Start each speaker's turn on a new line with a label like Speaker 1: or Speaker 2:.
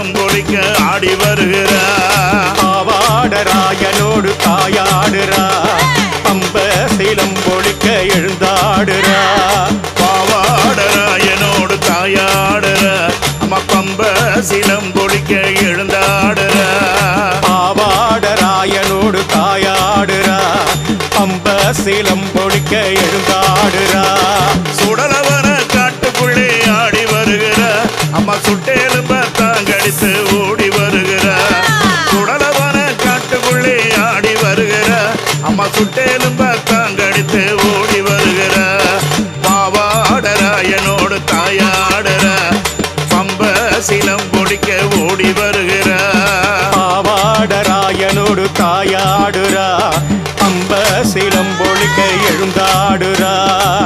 Speaker 1: மனம் பொழிக்க ஆடி வருகிறா. ஆவாடராயனோடு தாயாடுறா பம்ப சீலம் பொழிக்க எழுந்தாடுறா.
Speaker 2: பாவாடராயனோடு தாயாடுறா அம்மா பம்ப சீலம் பொழிக்க எழுந்தாடுறா. பாவாடராயனோடு தாயாடுறா பம்ப சீலம் பொழிக்க எழுந்தாடுறா.
Speaker 1: சுடலவன காட்டுக்குள்ளே ஆடி வருகிற. அம்மா சுட்டே தாங்கடித்து ஓடி வருகிறார். குடலவன காட்டுக்குள்ளே ஆடி வருகிறார். அம்மா சுட்டேலும் தாங்கடித்து ஓடி வருகிறார். வருகிறா பாவாடராயனோடு தாயாடுறா பம்ப சிலம் பொடிக்க ஓடி வருகிறார்.
Speaker 2: பாவாடரா என்னோடு தாயாடுறா பம்ப சிலம் பொழிக்க எழுந்தாடுறா